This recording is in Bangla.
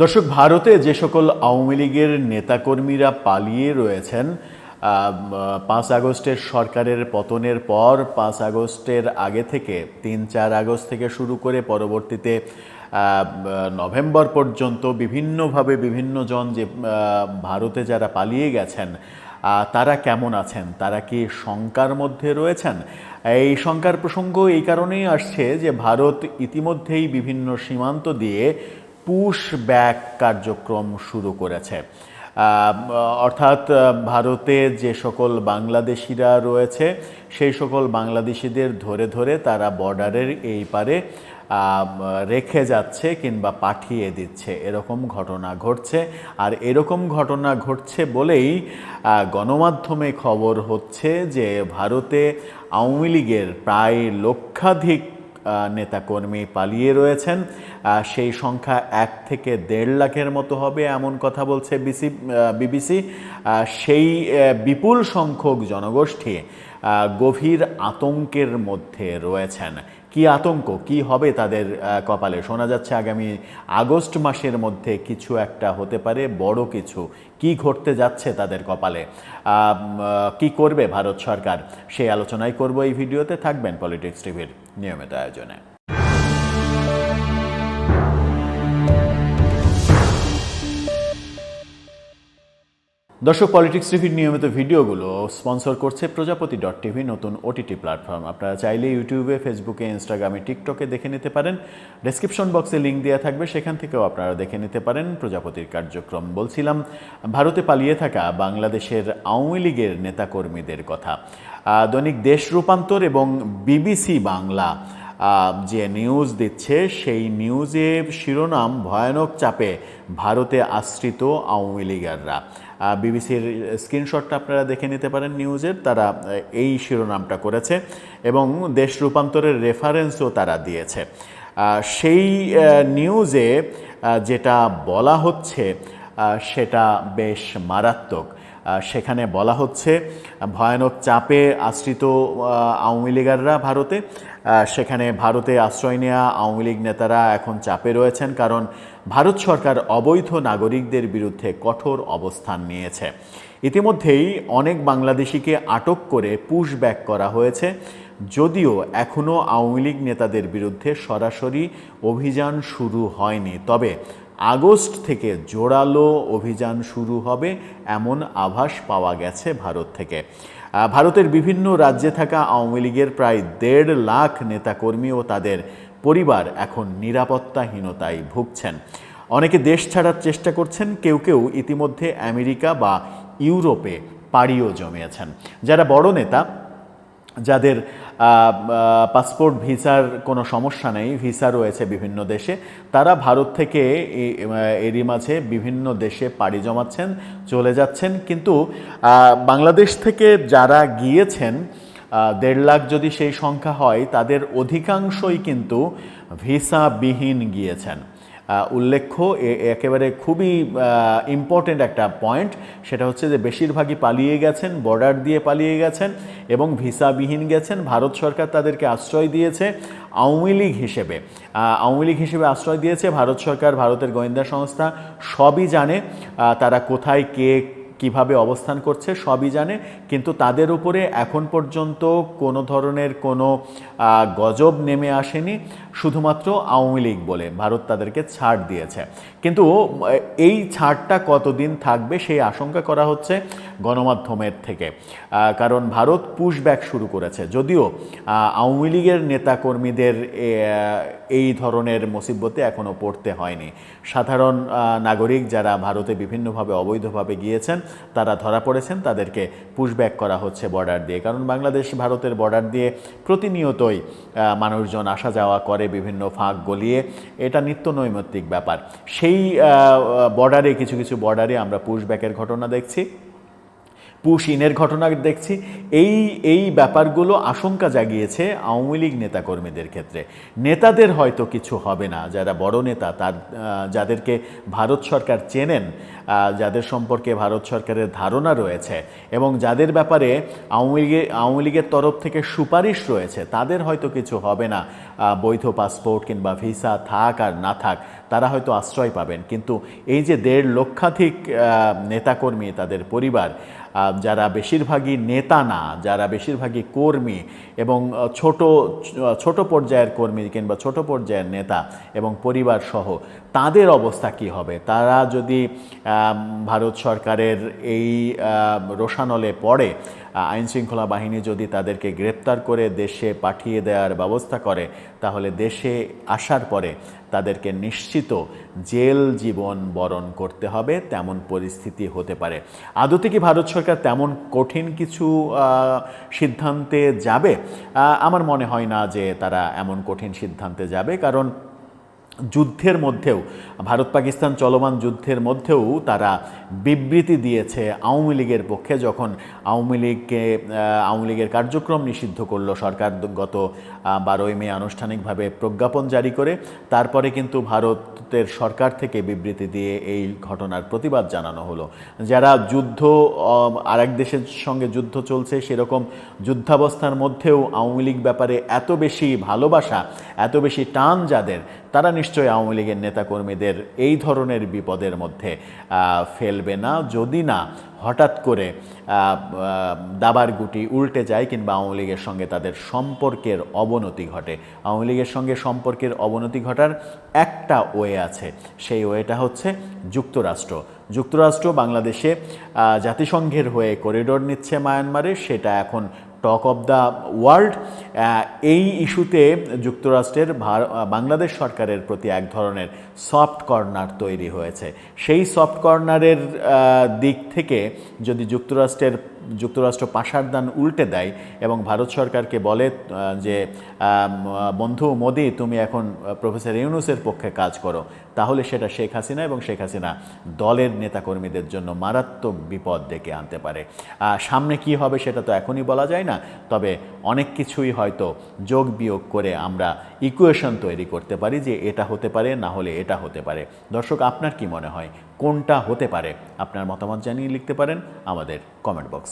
দর্শক, ভারতে যে সকল আওয়ামী লীগের নেতাকর্মীরা পালিয়ে রয়েছেন পাঁচ আগস্টের সরকারের পতনের পর, পাঁচ আগস্টের আগে থেকে, তিন চার আগস্ট থেকে শুরু করে পরবর্তীতে নভেম্বর পর্যন্ত বিভিন্নভাবে বিভিন্ন জন যে ভারতে যারা পালিয়ে গেছেন তারা কেমন আছেন? তারা কি শঙ্কার মধ্যে রয়েছেন? এই শঙ্কার প্রসঙ্গ এই কারণেই আসছে যে, ভারত ইতিমধ্যেই বিভিন্ন সীমান্ত দিয়ে পুশ ব্যাক কার্যক্রম শুরু করেছে। অর্থাৎ ভারতে যে সকল বাংলাদেশিরা রয়েছে, সেই সকল বাংলাদেশিদের ধরে ধরে তারা বর্ডারের এই পারে রেখে যাচ্ছে কিংবা পাঠিয়ে দিচ্ছে। এরকম ঘটনা ঘটছে। আর এরকম ঘটনা ঘটছে বলেই গণমাধ্যমে খবর হচ্ছে যে ভারতে আওয়ামী লীগের প্রায় লক্ষাধিক নেতাকর্মী পালিয়ে রয়েছেন। সেই সংখ্যা এক থেকে দেড় লাখের মতো হবে এমন কথা বলছে বিসি বিবিসি। সেই বিপুল সংখ্যক জনগোষ্ঠী গভীর আতঙ্কের মধ্যে রয়েছেন। কি আতঙ্ক? কি হবে তাদের কপালে? শোনা যাচ্ছে আগামী আগস্ট মাসের মধ্যে কিছু একটা হতে পারে, বড় কিছু। কি ঘটতে যাচ্ছে তাদের কপালে? কি করবে ভারত সরকার? সেই আলোচনাই করব এই ভিডিওতে। থাকবেন পলিটিক্স টিভির নিয়মিত আয়োজনে। দর্শক পলিটিক্স টিভির নিয়মিত ভিডিওগুলো স্পন্সর করছে প্রজাপতি ডট টিভি, নতুন ওটিটি প্ল্যাটফর্ম। আপনারা চাইলে ইউটিউবে, ফেসবুকে, ইনস্টাগ্রামে, টিকটকে দেখে নিতে পারেন। ডেসক্রিপশন বক্সে লিঙ্ক দেওয়া থাকবে, সেখান থেকেও আপনারা দেখে নিতে পারেন প্রজাপতির কার্যক্রম। বলছিলাম, ভারতে পালিয়ে থাকা বাংলাদেশের আওয়ামী লীগের নেতাকর্মীদের কথা। দৈনিক দেশ রূপান্তর এবং বিবিসি বাংলা যে নিউজ দিচ্ছে, সেই নিউজে শিরোনাম ভয়ানক চাপে ভারতে আশ্রিত আওয়ামী লীগাররা। বিবিসির স্ক্রিনশটটা আপনারা দেখে নিতে পারেন নিউজের, তারা এই শিরোনামটা করেছে এবং দেশ রূপান্তরের রেফারেন্সও তারা দিয়েছে। সেই নিউজে যেটা বলা হচ্ছে সেটা বেশ মারাত্মক। সেখানে বলা হচ্ছে, ভয়ানক চাপে আশ্রিত আওয়ামী লীগাররা ভারতে। সেখানে ভারতে আশ্রয় নেওয়া আওয়ামী লীগ নেতারা এখন চাপে রয়েছেন কারণ ভারত সরকার অবৈধ নাগরিকদের বিরুদ্ধে কঠোর অবস্থান নিয়েছে। ইতিমধ্যেই অনেক বাংলাদেশিকে আটক করে পুশ ব্যাক করা হয়েছে। যদিও এখনও আওয়ামী লীগ নেতাদের বিরুদ্ধে সরাসরি অভিযান শুরু হয়নি। তবে আগস্ট থেকে জোরালো অভিযান শুরু হবে, এমন আভাস পাওয়া গেছে ভারত থেকে। ভারতের বিভিন্ন রাজ্যে থাকা আওয়ামী লীগের প্রায় দেড় লাখ নেতাকর্মী ও তাদের পরিবার এখন নিরাপত্তাহীনতায় ভুগছেন। অনেকে দেশ ছাড়ার চেষ্টা করছেন, কেউ কেউ ইতিমধ্যে আমেরিকা বা ইউরোপে পাড়িও জমিয়েছেন। যারা বড় নেতা, যাদের পাসপোর্ট, ভিসার কোনো সমস্যা নেই, ভিসা রয়েছে বিভিন্ন দেশে। তারা ভারত থেকে এরই মাঝে বিভিন্ন দেশে পাড়ি জমাচ্ছেন, চলে যাচ্ছেন। কিন্তু বাংলাদেশ থেকে যারা গিয়েছেন দেড় লাখ যদি সেই সংখ্যা হয়, তাদের অধিকাংশই কিন্তু ভিসাবিহীন গিয়েছেন। উল্লেখ্য একেবারে খুবই ইম্পর্টেন্ট একটা পয়েন্ট সেটা হচ্ছে যে বেশিরভাগই পালিয়ে গেছেন বর্ডার দিয়ে পালিয়ে গেছেন এবং ভিসাবিহীন গেছেন। ভারত সরকার তাদেরকে আশ্রয় দিয়েছে আওয়ামী লীগ হিসেবে। আওয়ামী লীগ হিসেবে আশ্রয় দিয়েছে ভারত সরকার, ভারতের গোয়েন্দা সংস্থা, সবই জানে তারা কোথায়, কে কীভাবে অবস্থান করছে সবই জানে, কিন্তু তাদের উপরে এখন পর্যন্ত কোনো ধরনের কোনো গজব নেমে আসেনি, শুধুমাত্র আওয়ামী লীগ বলে ভারত তাদেরকে ছাড় দিয়েছে। কিন্তু এই ছাড়টা কতদিন থাকবে সেই আশঙ্কা করা হচ্ছে গণমাধ্যমের থেকে। কারণ ভারত পুশব্যাক শুরু করেছে। যদিও আওয়ামী লীগের নেতাকর্মীদের এই ধরনের মুসিবতে এখনও পড়তে হয়নি। সাধারণ নাগরিক যারা ভারতে বিভিন্নভাবে অবৈধভাবে গিয়েছেন তারা ধরা পড়েছেন, তাদেরকে পুশব্যাক করা হচ্ছে বর্ডার দিয়ে। কারণ বাংলাদেশ ভারতের বর্ডার দিয়ে প্রতিনিয়তই মানুষজন আসা যাওয়া করে বিভিন্ন ফাঁক গলিয়ে। এটা নিত্য নৈমিত্তিক ব্যাপার। সেই বর্ডারে কিছু কিছু বর্ডারে আমরা পুশব্যাকের ঘটনা দেখছি। পুশ ইনের ঘটনা দেখছি। এই এই ব্যাপারগুলো আশঙ্কা জাগিয়েছে আওয়ামী লীগ নেতাকর্মীদের ক্ষেত্রে। নেতাদের হয়তো কিছু হবে না। যারা বড় নেতা, তার যাদেরকে ভারত সরকার চেনেন যাদের সম্পর্কে ভারত সরকারের ধারণা রয়েছে এবং যাদের ব্যাপারে আওয়ামী লীগের আওয়ামী লীগের তরফ থেকে সুপারিশ রয়েছে, তাদের হয়তো কিছু হবে না। বৈধ পাসপোর্ট কিংবা ভিসা থাক আর না থাক, তারা হয়তো আশ্রয় পাবেন। কিন্তু এই যে দেড় লক্ষাধিক নেতাকর্মী তাদের পরিবার যারা বেশিরভাগই নেতা না, যারা বেশিরভাগই কর্মী এবং ছোট ছোট পর্যায়ের কর্মী কিংবা ছোট পর্যায়ের নেতা এবং পরিবার সহ, তাদের অবস্থা কি হবে? তারা যদি ভারত সরকারের এই রোশানলে পড়ে আইন শৃঙ্খলা বাহিনী যদি তাদেরকে গ্রেপ্তার করে দেশে পাঠিয়ে দেওয়ার ব্যবস্থা করে, তাহলে দেশে আসার পরে তাদেরকে নিশ্চিত জেল জীবন বরণ করতে হবে, তেমন পরিস্থিতি হতে পারে। আদতে কি ভারত সরকার তেমন কঠিন কিছু সিদ্ধান্তে যাবে? আমার মনে হয় না যে তারা এমন কঠিন সিদ্ধান্তে যাবে, কারণ যুদ্ধের মধ্যেও, ভারত পাকিস্তান চলমান যুদ্ধের মধ্যেও তারা বিবৃতি দিয়েছে আওয়ামী লীগের পক্ষে যখন আওয়ামী লীগকে আওয়ামী লীগের কার্যক্রম নিষিদ্ধ করল সরকার গত বারোই মে আনুষ্ঠানিকভাবে প্রজ্ঞাপন জারি করে, তারপরে কিন্তু ভারতের সরকার থেকে বিবৃতি দিয়ে এই ঘটনার প্রতিবাদ জানানো হলো। যারা যুদ্ধ আরেক দেশের সঙ্গে যুদ্ধ চলছে, সেরকম যুদ্ধাবস্থার মধ্যেও আওয়ামী লীগ ব্যাপারে এত বেশি ভালোবাসা, এত বেশি টান যাদের তারা নিশ্চয়ই আওয়ামী লীগের নেতাকর্মীদের এই ধরনের বিপদের মধ্যে ফেলবে না। যদি না হঠাৎ করে দাবার গুটি উল্টে যায় কিংবা আওয়ামী লীগের সঙ্গে তাদের সম্পর্কের অবনতি ঘটে, আওয়ামী লীগের সঙ্গে সম্পর্কের অবনতি ঘটার একটা ওয়ে আছে। সেই ওয়েটা হচ্ছে যুক্তরাষ্ট্র। যুক্তরাষ্ট্র বাংলাদেশে জাতিসংঘের হয়ে করিডোর নিচ্ছে মায়ানমারে। সেটা এখন টক অব দ্য ওয়ার্ল্ড এই ইস্যুতে যুক্তরাষ্ট্রের বাংলাদেশ সরকারের প্রতি এক ধরনের সফট কর্নার তৈরি হয়েছে। সেই সফট কর্নারের দিক থেকে যদি যুক্তরাষ্ট্রের যুক্তরাষ্ট্র পাশার দান উল্টে দেয় এবং ভারত সরকারকে বলে যে বন্ধু মোদি, তুমি এখন প্রফেসর ইউনুসের পক্ষে কাজ করো। তাহলে সেটা শেখ হাসিনা এবং শেখ হাসিনা দলের নেতাকর্মীদের জন্য মারাত্মক বিপদ ডেকে আনতে পারে। সামনে কি হবে সেটা তো এখনই বলা যায় না, তবে অনেক কিছুই হয়তো যোগ বিয়োগ করে আমরা ইকুয়েশন তৈরি করতে পারি যে এটা হতে পারে, না হলে এটা হতে পারে। দর্শক, আপনার কি মনে হয়? কোনটা হতে পারে? আপনার মতামত জানিয়ে লিখতে পারেন আমাদের কমেন্ট বক্সে